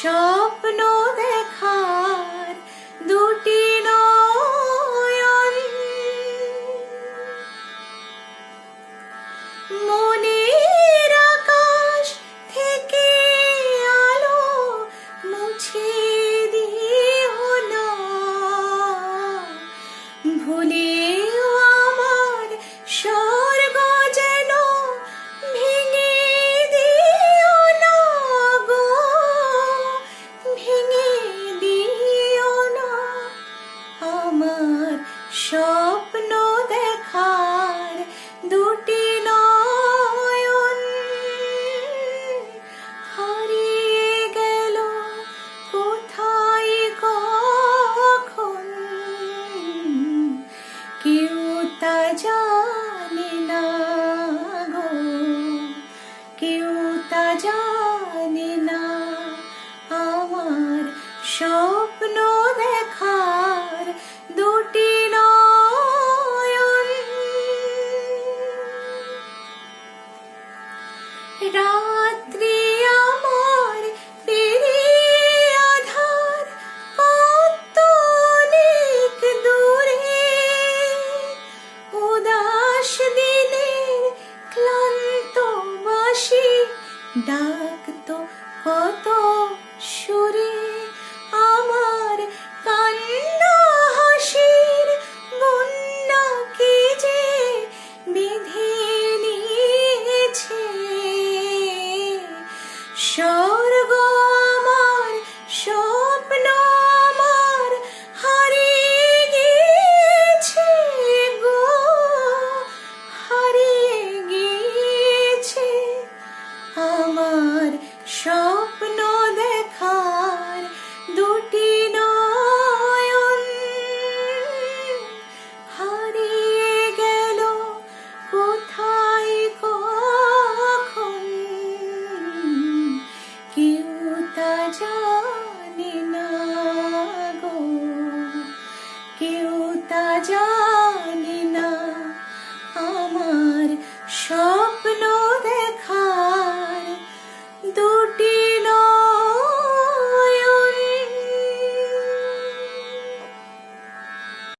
স্বপ্ন দেখার দুটি নয়ন। মনের আকাশ থেকে আলো মুছে দিও না। ভুলেও স্বপ্ন দেখার দুটি নয়ন হারিয়ে গেল কোথায় কখন? কেউ তা জানে না গো। কেউ তা জানে না আমার স্বপ্ন রাত্রি আমার ফিরে আধার অন্তরিক দূরে। ক্লান্ত বাসি ডাকতো কত সুরে। আমার কান্না স্বর্গ